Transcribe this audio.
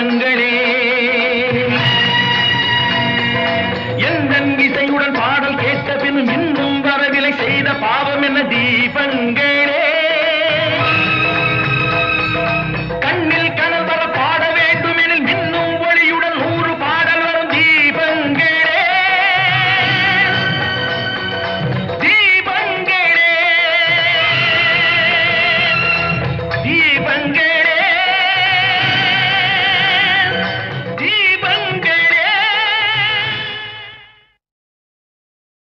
தெய்வங்களே எந்த இசையுடன் பாடல் கேட்ட பின் மின்